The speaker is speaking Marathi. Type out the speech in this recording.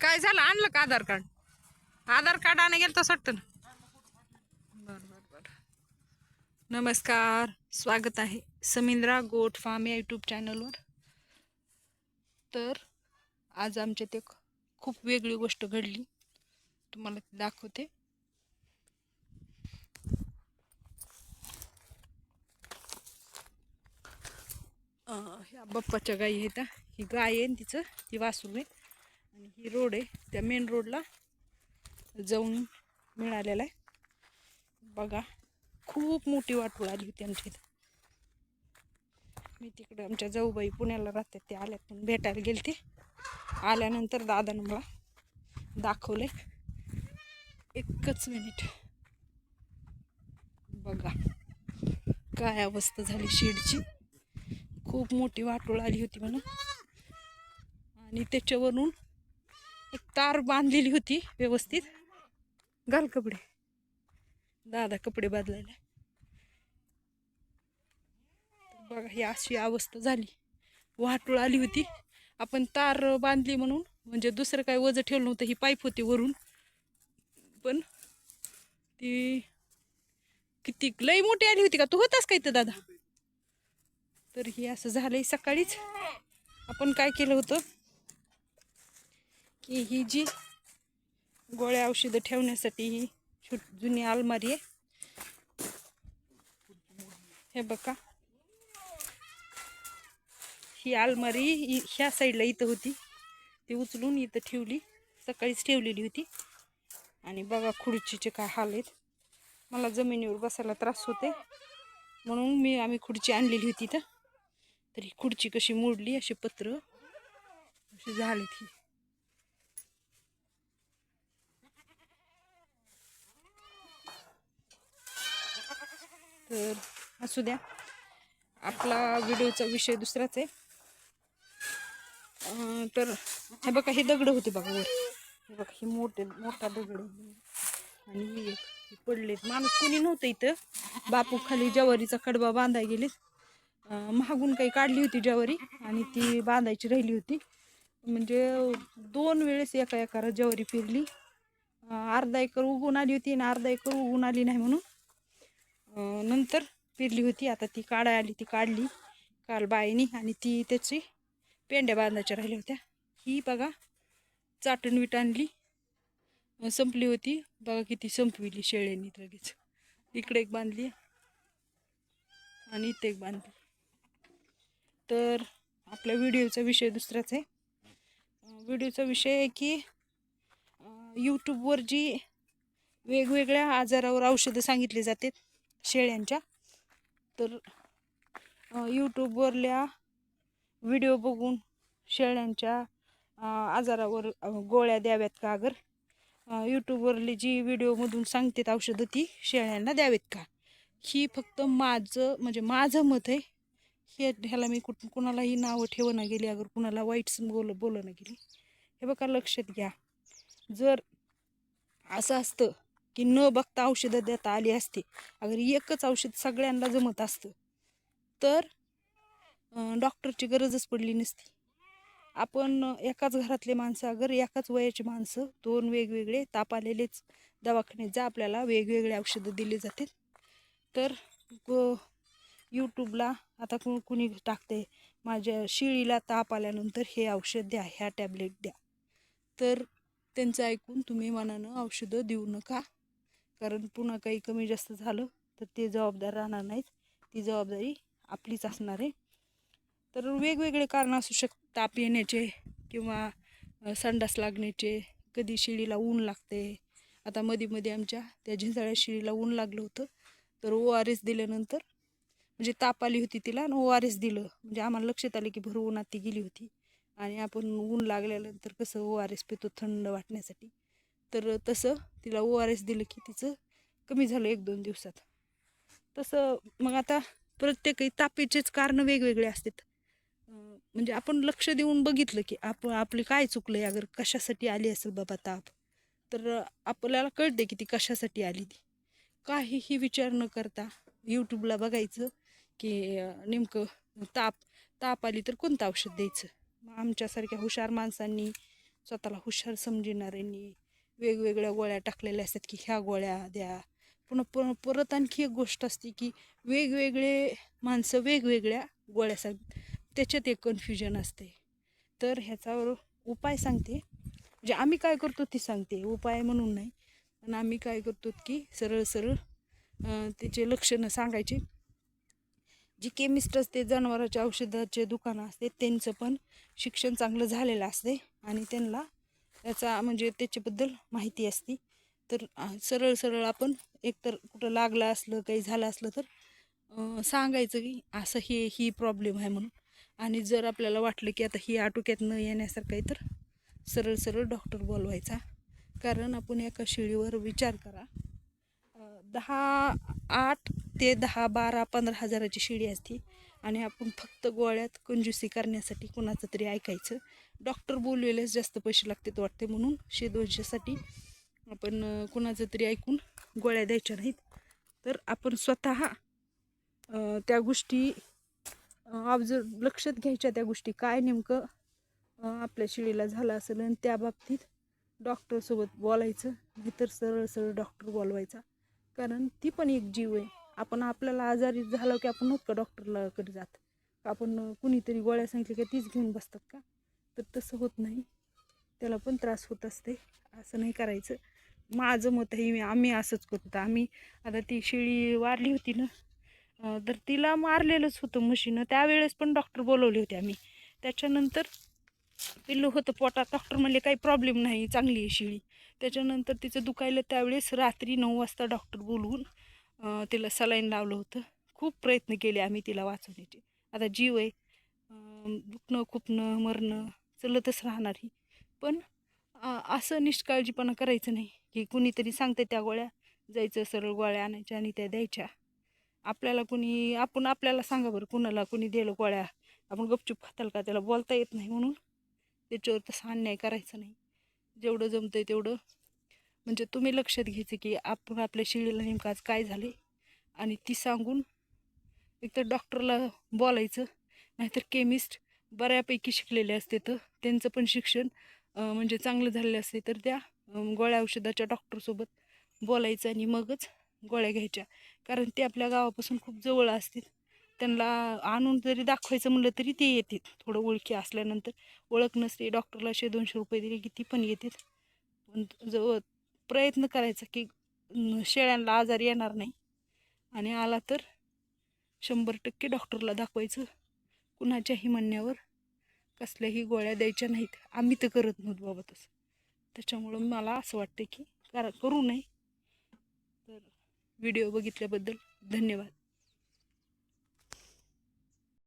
काय झालं? आणलं का आधार कार्ड? आधार कार्ड आणा गेलं तसं वाटतं ना. बर बर बर. नमस्कार. स्वागत आहे समिंद्रा गोट फार्म या यूट्यूब चॅनलवर तर आज आमच्या ते खूप वेगळी गोष्ट घडली. तुम्हाला ती दाखवते. ह्या बाप्पाच्या गाई आहेत ही. गाय आहे तिचं ती वासरू आहे. आणि ही रोड आहे. त्या मेन रोडला जाऊन मिळालेला आहे. बघा खूप मोठी वाटोळ आली होती आमच्या इथं. मी तिकडं आमच्या जाऊबाई पुण्याला राहतात ते आल्यात पण भेटायला गेले ते आल्यानंतर दादानं मला दाखवले एकच मिनिट बघा काय अवस्था झाली शेडची. खूप मोठी वाटोळ आली होती म्हणून. आणि त्याच्यावरून एक तार बांधलेली होती व्यवस्थित. घाल कपडे. दादा कपडे बदलायला. बघा ही अशी अवस्था झाली. वाटूळ आली होती. आपण तार बांधली म्हणून म्हणजे दुसरं काय वजं ठेवलं नव्हतं ही पाईप होती वरून. पण ती किती लई मोठी आली होती का? तू होतास का इथं दादा? तर ही असं झालंय सकाळीच. आपण काय केलं होतं? की ही जी गोळ्या औषधं ठेवण्यासाठी ही छोट जुनी अलमारी आहे. हे बघा. ही अलमारी ह्या साईडला इथं होती. ती उचलून इथं ठेवली. सकाळीच ठेवलेली होती. आणि बघा खुर्चीचे काय हाल आहेत. मला जमिनीवर बसायला त्रास होते म्हणून मी आम्ही खुर्ची आणलेली होती इथं. तर ही खुर्ची कशी मोडली असे पत्र अशी झाले ती तर असू द्या. आपला व्हिडिओचा विषय दुसराच आहे. तर हे बघा हे दगड होते बघा वर. हे बघा हे मोठे मोठा दगड आणि हे पडलेत. माणूस कोणी नव्हतं इथं. बापू खाली ज्वारीचा कडबा बांधाय गेलेत. महागून काही काढली होती ज्वारी आणि ती बांधायची राहिली होती. म्हणजे दोन वेळेस एका एकाला ज्वारी फिरली अर्धा एकर उगून आली होती आणि अर्धा एकर उगून आली नाही म्हणून. नंतर पेरली होती. आता ती काढाय आली ती काढली. काल बाईनी आणि ती त्याची पेंड्या बांधायच्या राहिल्या होत्या. ही बघा चाटण विट आणली. संपली होती. बघा किती संपविली शेळ्यांनी लगेच. इकडे एक बांधली आणि इथे एक बांधली. तर आपल्या व्हिडिओचा विषय दुसराच आहे. व्हिडिओचा विषय आहे की यूट्यूबवर जी वेगवेगळ्या आजारावर औषधं सांगितली जातात शेळ्यांच्या. तर यूट्यूबवरल्या व्हिडिओ बघून शेळ्यांच्या आजारावर गोळ्या द्याव्यात का अगर यूट्यूबवरली जी व्हिडिओमधून सांगतात औषधं ती शेळ्यांना द्यावेत का? ही फक्त माझं म्हणजे माझं मत आहे. हे ह्याला मी कुठ कुणालाही नावं ठेवणं गेली अगर कुणाला वाईट बोल बोलणं गेली हे बघा लक्षात घ्या. जर असं असतं की न बघता औषधं देता आली असते. अगर एकच औषध सगळ्यांना जमत असतं तर डॉक्टरची गरजच पडली नसती. आपण एकाच घरातले माणसं अगर एकाच वयाची माणसं दोन वेगवेगळे ताप आलेलेच दवाखान्यात जा आपल्याला वेगवेगळे औषधं दिले जातील. तर यूट्यूबला आता कु कुणी टाकते माझ्या शिळीला ताप आल्यानंतर हे औषध द्या ह्या टॅबलेट द्या. तर त्यांचं ऐकून तुम्ही मनानं औषधं देऊ नका. कारण पुन्हा काही कमी जास्त झालं तर ते जबाबदार राहणार नाहीत. ती जबाबदारी आपलीच असणार आहे. तर वेगवेगळे कारण असू शकतात ताप येण्याचे किंवा संडास लागण्याचे कधी शिळीला ऊन लागते. आता मध्ये मध्ये आमच्या त्या झिंजाळ्या शिळीला ऊन लागलं होतं. तर ओ आर एस दिल्यानंतर म्हणजे ताप आली होती तिला आणि ओ आर एस दिलं. म्हणजे आम्हाला लक्षात आलं की भर उन्हात ती गेली होती. आणि आपण ऊन लागल्यानंतर कसं ओ आर एस पितो थंड वाटण्यासाठी. तर तसं तिला ओ आर एस दिलं की तिचं कमी झालं एक दोन दिवसात. तसं मग आता प्रत्येकही तापेचेच कारणं वेगवेगळे असतात. म्हणजे आपण लक्ष देऊन बघितलं की आपण आपली काय चुकलं आहे अगर कशासाठी आली असेल बाबा ताप तर आपल्याला कळते की ती कशासाठी आली ती. काहीही विचार न करता यूट्यूबला बघायचं की नेमकं ताप ताप आली तर कोणतं औषध द्यायचं? मग आमच्यासारख्या हुशार माणसांनी स्वतःला हुशार समजणाऱ्यांनी वेगवेगळ्या गोळ्या टाकलेल्या असतात की ह्या गोळ्या द्या. पुन्हा पुन्हा परत आणखी एक गोष्ट असते की वेगवेगळे माणसं वेगवेगळ्या गोळ्या सांगतात त्याच्यात एक कन्फ्युजन असते. तर ह्याच्यावर उपाय सांगते. म्हणजे आम्ही काय करतो ती सांगते. उपाय म्हणून नाही. पण आम्ही काय करतो की सरळ सरळ त्याचे लक्षणं सांगायचे. जे केमिस्ट असते जनावराच्या औषधाचे दुकानं असते त्यांचं पण शिक्षण चांगलं झालेलं असते आणि त्यांना त्याचा म्हणजे त्याच्याबद्दल माहिती असती. तर सरळ सरळ आपण एकतर कुठं लागलं असलं काही झालं असलं तर सांगायचं की असं हे ही प्रॉब्लेम आहे म्हणून. आणि जर आपल्याला वाटलं की आता ही आटोक्यात न येण्यासारखं आहे तर सरळ सरळ डॉक्टर बोलवायचा. कारण आपण एका शिळीवर विचार करा. दहा आठ ते दहा बारा पंधरा हजाराची शिडी असते. आणि आपण फक्त गोळ्यात कंजूसी करण्यासाठी कुणाचं तरी ऐकायचं. डॉक्टर बोललेलेच जास्त पैसे लागतात वाटते म्हणून शे दोनशेसाठी आपण कुणाचं तरी ऐकून गोळ्या द्यायच्या नाहीत. तर आपण स्वतः त्या गोष्टी ऑब्झर्व लक्षात घ्यायच्या त्या गोष्टी काय नेमकं आपल्या शिळीला झालं असेल आणि त्या बाबतीत डॉक्टरसोबत बोलायचं. नाहीतर सरळ सरळ डॉक्टर बोलवायचा. कारण ती पण एक जीव आहे. आपण आपल्याला आजारी झालं की आपण नव्हतं का डॉक्टरला कडे जात. आपण कुणीतरी गोळ्या सांगितल्या की तीच घेऊन बसतात का? तर तसं होत नाही. त्याला पण त्रास होत असते. असं नाही करायचं. माझं मत आहे मी आम्ही असंच करतो आम्ही आता ती शेळी वारली होती ना तर तिला मारलेलंच होतं मशीनं त्यावेळेस पण डॉक्टर बोलवले होते आम्ही. त्याच्यानंतर पिल्लू होतं पोटात. डॉक्टर म्हणले काही प्रॉब्लेम नाही चांगली आहे शेळी. त्याच्यानंतर तिचं दुखायलं त्यावेळेस रात्री नऊ वाजता डॉक्टर बोलवून तिला सलाईन लावलं होतं. खूप प्रयत्न केले आम्ही तिला वाचवण्याचे. आता जीव आहे. दुखणं खुपणं मरणं चलतच राहणार ही. पण असं निष्काळजीपणा करायचं नाही की कुणीतरी सांगते त्या गोळ्या जायचं सरळ गोळ्या आणायच्या आणि त्या द्यायच्या. आपल्याला कुणी आपण आपल्याला सांगा बरं कुणाला कुणी दिलं गोळ्या. आपण गपचूप खाताल का? त्याला बोलता येत नाही म्हणून. त्याच्यावर तसा अन्याय करायचा नाही. जेवढं जमतंय तेवढं म्हणजे तुम्ही लक्षात घ्यायचं की आपण आपल्या शिळीला नेमकं आज काय झाले आणि ती सांगून एकतर डॉक्टरला बोलायचं नाहीतर केमिस्ट बऱ्यापैकी शिकलेले असते तर त्यांचं पण शिक्षण म्हणजे चांगलं झालेलं असते तर त्या गोळ्या औषधाच्या डॉक्टरसोबत बोलायचं आणि मगच गोळ्या घ्यायच्या. कारण ते आपल्या गावापासून खूप जवळ असतील. त्यांना आणून जरी दाखवायचं म्हणलं तरी ते येतात थोडं ओळखी असल्यानंतर ओळख नसते डॉक्टरला शे दोनशे रुपये दिले की ती पण येतात पण जवळ प्रयत्न करायचा की शेळ्यांना आजार येणार नाही. आणि आला तर शंभर टक्के डॉक्टरला दाखवायचं. कुणाच्याही म्हणण्यावर कसल्याही गोळ्या द्यायच्या नाहीत. आम्ही तर करत नव्हतो बाबा तसं. त्याच्यामुळं मला असं वाटतं की करा करू नये. तर व्हिडिओ बघितल्याबद्दल धन्यवाद.